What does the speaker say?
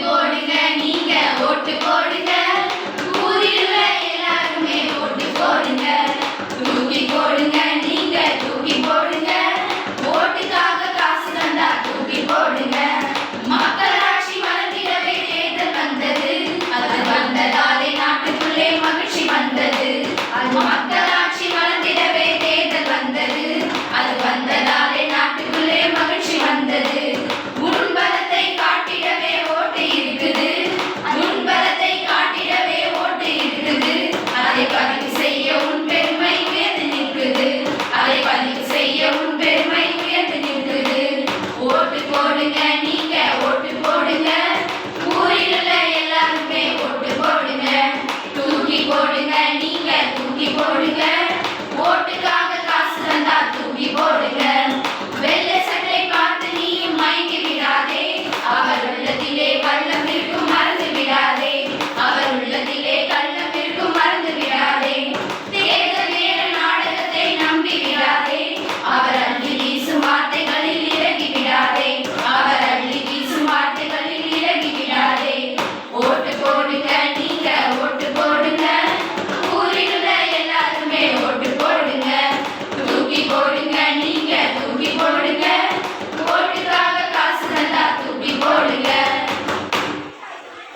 போடுங்க நீங்க ஓட்டு போடுங்க. பெருமை உயர்ந்து நின்றது ஓட்டு போடுங்க நீங்க ஓட்டு